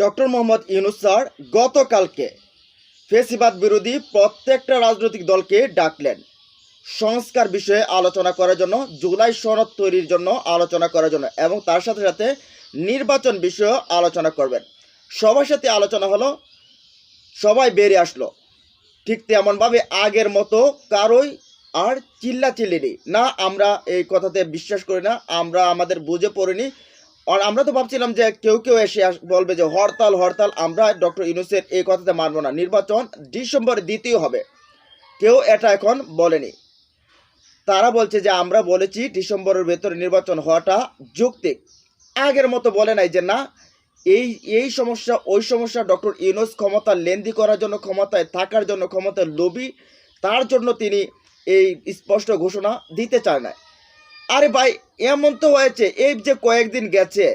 Doctor Mohammad Yunus sir গতকালকে ফেসিবাদ বিরোধী প্রত্যেকটা রাজনৈতিক দলকে ডাকলেন। সংস্কার বিষয়ে আলোচনা করার জন্য, জুলাই সনদ তৈরির জন্য আলোচনা করার জন্য এবং তার সাথে সাথে নির্বাচন বিষয়েও আলোচনা করবেন। সবার সাথে আলোচনা হলো, সবাই বেরিয়ে আসলো। ঠিক তেমনভাবে আগের মতো কারোই আর চিল্লা চিল্লিনি না, আমরা এই কথাতে বিশ্বাস করি না, আমরা আমাদের বুঝে পড়িনি আর আমরা তো ভাবছিলাম যে কেউ কেউ এসে বলবে যে হরতাল হরতাল, আমরা ডক্টর ইউনুসের এই কথাতে মানবো না। নির্বাচন ডিসেম্বরে দিতেই হবে। কেউ এটা এখন বলেনি। তারা বলছে যে আমরা বলেছি ডিসেম্বরের ভেতরে নির্বাচন হওয়াটা যৌক্তিক। আগের মতো বলে নাই যে না, এই এই সমস্যা, ওই সমস্যা ডক্টর ইউনুস ক্ষমতা লেন্দি করার জন্য ক্ষমতায় থাকার জন্য ক্ষমতায় লোভী, তার জন্য তিনি এই স্পষ্ট ঘোষণা দিতে চায় না আরে ভাই, এমন তো হয়েছে, এই যে কয়েকদিন গেছে,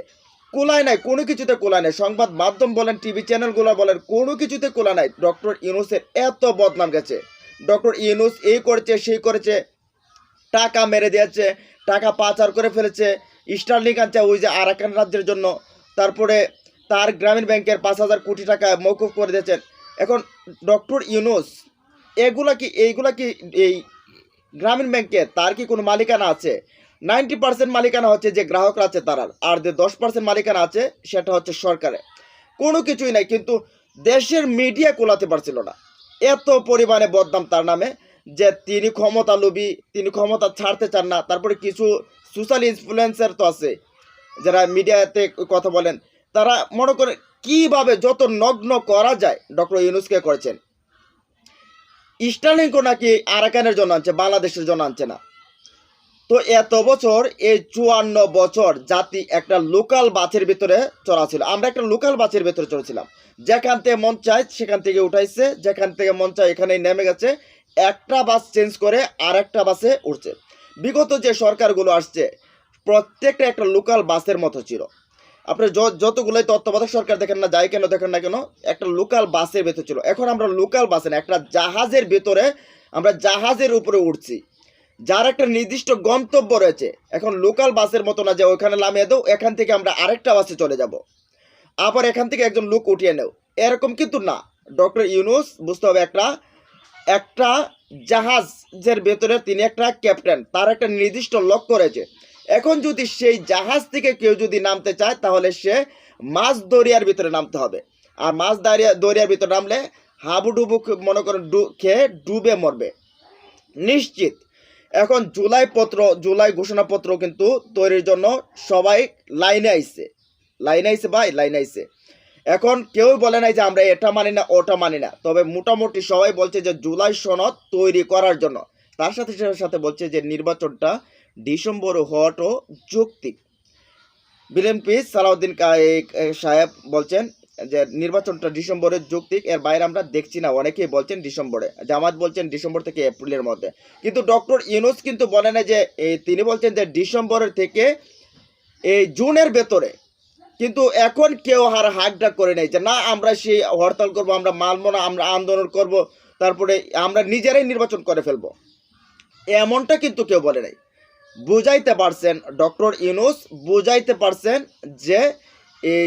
কোলায় নাই, কোনো কিছুতে কোলায় নাই। সংবাদ মাধ্যম বলেন, টিভি চ্যানেলগুলো বলেন, কোনো কিছুতে কোলা নাই। ডক্টর ইউনুসের এত বদনাম গেছে। ডক্টর ইউনুস এই করেছে, সেই করেছে, টাকা মেরে দিয়েছে, টাকা পাচার করে ফেলেছে, স্টার্লিং আনছে ওই যে আরাকান রাজ্যের জন্য। তারপরে তার গ্রামীণ ব্যাংকের পাঁচ হাজার কোটি টাকা মৌকুফ করে দিয়েছেন। এখন ডক্টর ইউনুস, এগুলা কি, এইগুলা কি এই গ্রামীণ ব্যাংকে তার কি কোনো মালিকানা আছে? নাইনটি পার্সেন্ট মালিকানা হচ্ছে যে গ্রাহকরা আছে তার আর যে দশ পার্সেন্ট মালিকানা আছে সেটা হচ্ছে সরকারে কোনো কিছুই নাই, কিন্তু দেশের মিডিয়া কোলাতে পারছিল না। এত পরিমাণে বদনাম তার নামে যে তিনি ক্ষমতা লোভী, তিনি ক্ষমতা ছাড়তে চান না। তারপরে কিছু সোশ্যাল ইনফ্লুয়েন্সার তো আছে, যারা মিডিয়াতে কথা বলেন। তারা মনে করে কীভাবে যত নগ্ন করা যায়, ডক্টর ইউনুসকে করেছেন। স্টার্লিংকো নাকি আরাকানের জন্য আনছে, বাংলাদেশের জন্য আনছে না। তো এত বছর এই চুয়ান্ন বছর জাতি একটা লোকাল বাসের ভিতরে চলা ছিল। আমরা একটা লোকাল বাসের ভিতরে চলেছিলাম যেখান থেকে মন চায় সেখান থেকে উঠাইছে। যেখান থেকে মন চায় এখানেই নেমে গেছে। একটা বাস চেঞ্জ করে আর একটা বাসে উঠছে। বিগত যে সরকারগুলো আসছে, প্রত্যেকটা একটা লোকাল বাসের মতো ছিল। আপনি যতগুলোই তত্ত্বাবধায়ক সরকার দেখেন না, যাই কেন দেখেন না কেন, একটা লোকাল বাসের ভেতর ছিল। এখন আমরা লোকাল বাসে না, একটা জাহাজের ভেতরে আমরা জাহাজের উপরে উঠছি। যার একটা নির্দিষ্ট গন্তব্য রয়েছে। এখন লোকাল বাসের মতো না যে ওখানে নামিয়ে দাও, এখান থেকে আমরা আরেকটা বাসে চলে যাব। আবার এখান থেকে একজন লোক উঠিয়ে নেও। এরকম কিন্তু না। ডক্টর ইউনুস, বুঝতে হবে একটা একটা জাহাজের ভেতরে তিনি একটা ক্যাপ্টেন তার একটা নির্দিষ্ট লক্ষ্য রয়েছে। এখন যদি সেই জাহাজ থেকে কেউ যদি নামতে চায়, তাহলে সে মাছ দরিয়ার ভিতরে নামতে হবে। আর মাছ দাঁড়িয়া, দরিয়ার ভিতরে নামলে হাবুডুবু মনে করেন ডু, খেয়ে ডুবে মরবে। নিশ্চিত। এখন জুলাই পত্র, জুলাই ঘোষণাপত্র কিন্তু তৈরির জন্য সবাই লাইনে আইছে। লাইনে আইছে ভাই, লাইনে আইছে। এখন কেউ বলে নাই যে আমরা এটা মানি না, ওটা মানি না। তবে মোটামুটি সবাই বলছে যে জুলাই সনদ তৈরি করার জন্য। তার সাথে সাথে বলছে যে নির্বাচনটা ডিসেম্বর হওয়াটাও যৌক্তিক। বিএনপি সালাউদ্দিন সাহেব বলছেন যে নির্বাচনটা ডিসেম্বরে যৌক্তিক এর বাইরে আমরা দেখছি না। অনেকেই বলছেন ডিসেম্বরে, জামাত বলছেন ডিসেম্বর থেকে এপ্রিলের মধ্যে। কিন্তু ডক্টর ইউনুস কিন্তু বলে না যে তিনি বলছেন যে ডিসেম্বরের থেকে এই জুনের ভেতরে। কিন্তু এখন কেউ আর হাকডাক করে নেই যে, না, আমরা সেই হরতাল করব, আমরা মানবো আমরা আন্দোলন করব, তারপরে আমরা নিজেরাই নির্বাচন করে ফেলব। এমনটা কিন্তু কেউ বলে নাই। বুঝাইতে পারছেন, ডক্টর ইউনুস বুঝাইতে পারছেন যে, এই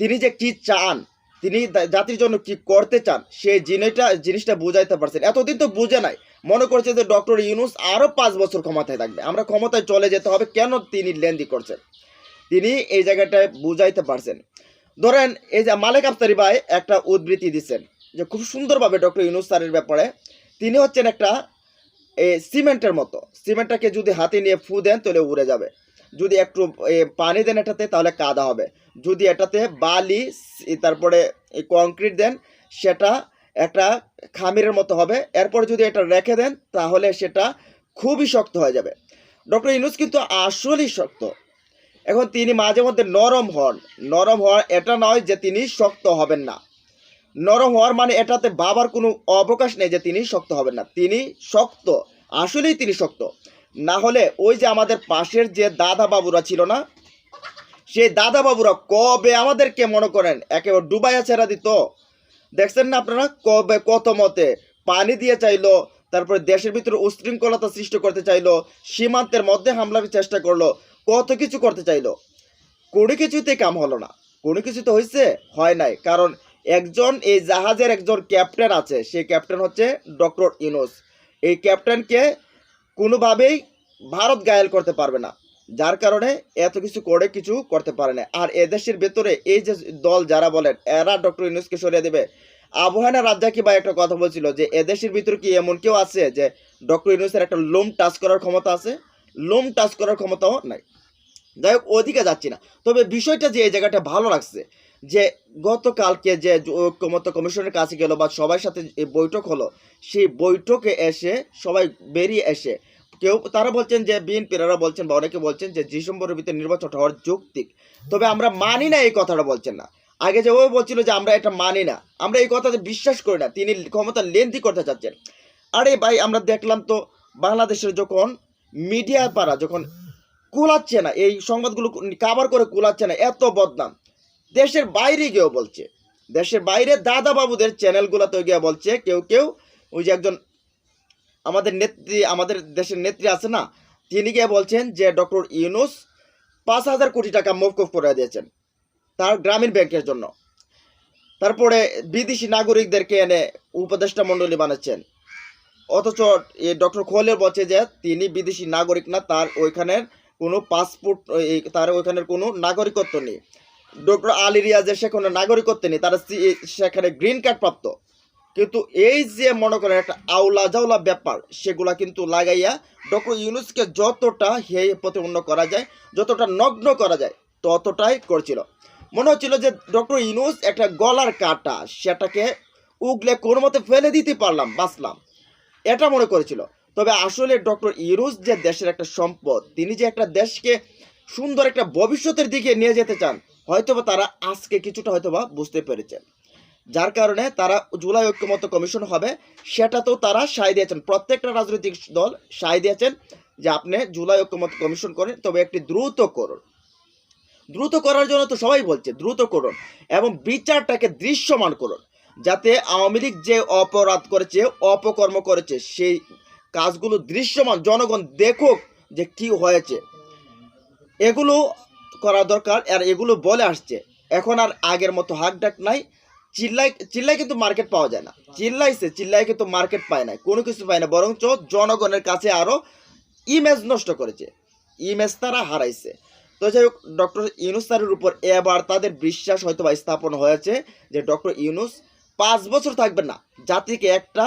তিনি যে কি চান, তিনি জাতির জন্য কি করতে চান, সেই জিনিসটা জিনিসটা বুঝাইতে পারছেন। এতদিন তো বুঝে নাই। মনে করছে যে ডক্টর ইউনুস আরও পাঁচ বছর ক্ষমতায় থাকবে। আমরা ক্ষমতায় চলে যেতে হবে, কেন তিনি লেন্দি করছেন? তিনি এই জায়গাটায় বুঝাইতে পারছেন। ধরেন, এই যে মালিক আফতারি ভাই একটা উদ্ধৃতি দিচ্ছেন, যে খুব সুন্দরভাবে ডক্টর ইউনুস স্যারের ব্যাপারে তিনি হচ্ছেন একটা সিমেন্টের মতো। সিমেন্টটাকে যদি হাতে নিয়ে ফু দেন, তাহলে উড়ে যাবে। যদি একটু পানি দেন এটাতে, তাহলে কাদা হবে। যদি এটাতে বালি তারপরে কংক্রিট দেন, সেটা একটা খামিরের মতো হবে। এরপর যদি এটা রেখে দেন, তাহলে সেটা খুবই শক্ত হয়ে যাবে। ডক্টর ইউনুস কিন্তু আসলেই শক্ত। এখন তিনি মাঝে মধ্যে নরম হন। নরম হওয়ার এটা নয় যে তিনি শক্ত হবেন না। নরম হওয়ার মানে এটাতে বাবার কোনো অবকাশ নেই যে তিনি শক্ত হবেন না। তিনি শক্ত। আসলেই তিনি শক্ত। না হলে ওই যে আমাদের পাশের যে দাদা বাবুরা ছিল না, সেই দাদা বাবুরা কবে আমাদেরকে মনে করেন একেবারে ডুবাইয়া ছেড়া দিত? দেখছেন না আপনারা? কবে কত মতে পানি দিয়ে চাইলো, তারপরে দেশের ভিতরে উশৃঙ্খলতা সৃষ্টি করতে চাইলো, সীমান্তের মধ্যে হামলার চেষ্টা করল, কত কিছু করতে চাইলো। কোনো কিছুতে কাম হলো না। কোনো কিছু তো হয়েছে হয় নাই। কারণ একজন, এই জাহাজের একজন ক্যাপ্টেন আছে। সেই ক্যাপ্টেন হচ্ছে ডক্টর ইনোস এই ক্যাপ্টেনকে কোনোভাবেই ভারত গায়েল করতে পারবে না। যার কারণে এত কিছু করে কিছু করতে পারে না। আর এদেশের ভেতরে এই যে দল যারা বলেন, এরা ডক্টর ইউনুসকে সরিয়ে দেবে। আবহাওয়া রাজ্জাকি ভাই একটা কথা বলছিল যে, এদেশের ভিতরে কি এমন কেউ আছে যে, ডক্টর ইউনুসের একটা লোম টাচ করার ক্ষমতা আছে? লোম টাচ করার ক্ষমতাও নাই। যাই হোক, ওদিকে যাচ্ছি না। তবে বিষয়টা যে এই জায়গাটা ভালো লাগছে, যে গতকালকে যে ঐক্যমত কমিশনের কাছে গেল বা সবার সাথে বৈঠক হলো, সেই বৈঠকে এসে সবাই বেরিয়ে এসে কেউ, তারা বলছেন যে বিএনপিরা বলছেন বা অনেকে বলছেন যে ডিসেম্বরের ভিতরে নির্বাচন হওয়ার যৌক্তিক তবে আমরা মানি না এই কথাটা বলছেন না। আগে যে ও বলছিল যে আমরা এটা মানি না, আমরা এই কথাতে বিশ্বাস করি না, তিনি ক্ষমতা লেন্দি করতে চাচ্ছেন। আরে ভাই, আমরা দেখলাম তো বাংলাদেশের যখন মিডিয়া পাড়া যখন কুলাচ্ছে না, এই সংবাদগুলো কাভার করে কুলাচ্ছে না, এত বদনাম। দেশের বাইরে গিয়েও বলছে। দেশের বাইরে দাদা বাবুদের চ্যানেলগুলোতে গিয়ে বলছে, কেউ কেউ ওই যে একজন আমাদের নেত্রী, আমাদের দেশের নেত্রী আছে না, তিনি গিয়ে বলছেন যে ডক্টর ইউনুস পাঁচ হাজার কোটি টাকা মৌকুফ করে দিয়েছেন তার গ্রামীণ ব্যাংকের জন্য। তারপরে বিদেশি নাগরিকদেরকে এনে উপদেষ্টা মণ্ডলী বানাচ্ছেন। অথচ এই ডক্টর খোলের বলছে যে তিনি বিদেশি নাগরিক না, তার ওইখানের কোনো পাসপোর্ট তার ওইখানের কোনো নাগরিকত্ব নেই। ডক্টর আলী রিয়াজের সেখানে নাগরিকত্ব নেই, তারা সেখানে গ্রিন কার্ড প্রাপ্ত। কিন্তু এই যে মনে করেন একটা আউলা জাউলা ব্যাপার, সেগুলা কিন্তু লাগাইয়া ডক্টর ইউনুসকে যতটা হে প্রতিপন্ন করা যায়, যতটা নগ্ন করা যায়, ততটাই করছিল। মনে হচ্ছিল যে ডক্টর ইউনুস একটা গলার কাটা, সেটাকে উগলে কোনো মতে ফেলে দিতে পারলাম, বাঁচলাম। এটা মনে করেছিল। তবে আসলে ডক্টর ইউনুস যে দেশের একটা সম্পদ, তিনি যে একটা দেশকে সুন্দর একটা ভবিষ্যতের দিকে নিয়ে যেতে চান, হয়তোবা তারা আজকে কিছুটা হয়তোবা বুঝতে পেরেছেন। যার কারণে তারা জুলাই ঐক্যমত কমিশন হবে, সেটাতেও তারা সায় দিয়েছেন। প্রত্যেকটা রাজনৈতিক দল সায় দিয়েছেন যে আপনি জুলাই ঐক্যমত কমিশন করেন, তবে একটি দ্রুত করুন। দ্রুত করার জন্য তো সবাই বলছে, দ্রুত করুন এবং বিচারটাকে দৃশ্যমান করুন, যাতে আওয়ামী লীগ যে অপরাধ করেছে, অপকর্ম করেছে, সেই কাজগুলো দৃশ্যমান, জনগণ দেখুক যে কি হয়েছে। এগুলো করা দরকার, আর এগুলো বলে আসছে। এখন আর আগের মতো হাক ডাক নাই। চিল্লাই চিল্লাই কিন্তু মার্কেট পাওয়া যায় না। চিল্লাইছে চিল্লাই কিন্তু মার্কেট পায় না কোনো কিছু পায় না। বরঞ্চ জনগণের কাছে আরও ইমেজ নষ্ট করেছে। ইমেজ তারা হারাইছে। তো যাই হোক ডক্টর ইউনুস স্যারের উপর এবার তাদের বিশ্বাস হয়তো বা স্থাপন হয়েছে যে ডক্টর ইউনুস পাঁচ বছর থাকবেন না। জাতিকে একটা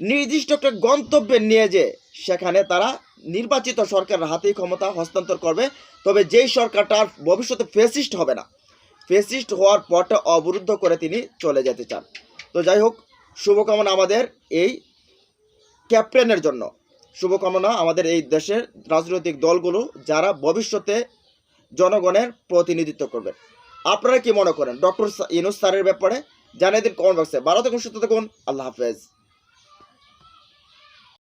নির্দিষ্ট একটা গন্তব্যে নিয়ে যে সেখানে তারা নির্বাচিত সরকারের হাতেই ক্ষমতা হস্তান্তর করবে। তবে যেই সরকারটা ভবিষ্যতে ফেসিস্ট হবে না ফেসিস্ট হওয়ার পরটা অবরুদ্ধ করে তিনি চলে যেতে চান। তো যাই হোক, শুভকামনা আমাদের এই ক্যাপ্টেনের জন্য। শুভকামনা আমাদের এই দেশের রাজনৈতিক দলগুলো যারা ভবিষ্যতে জনগণের প্রতিনিধিত্ব করবে। আপনারা কি মনে করেন? ডক্টর ইনুস স্যারের ব্যাপারে জানিয়ে দিন কমেন্ট বক্সে। ভালো থাকুন, সুস্থ থাকুন। আল্লাহ হাফেজ।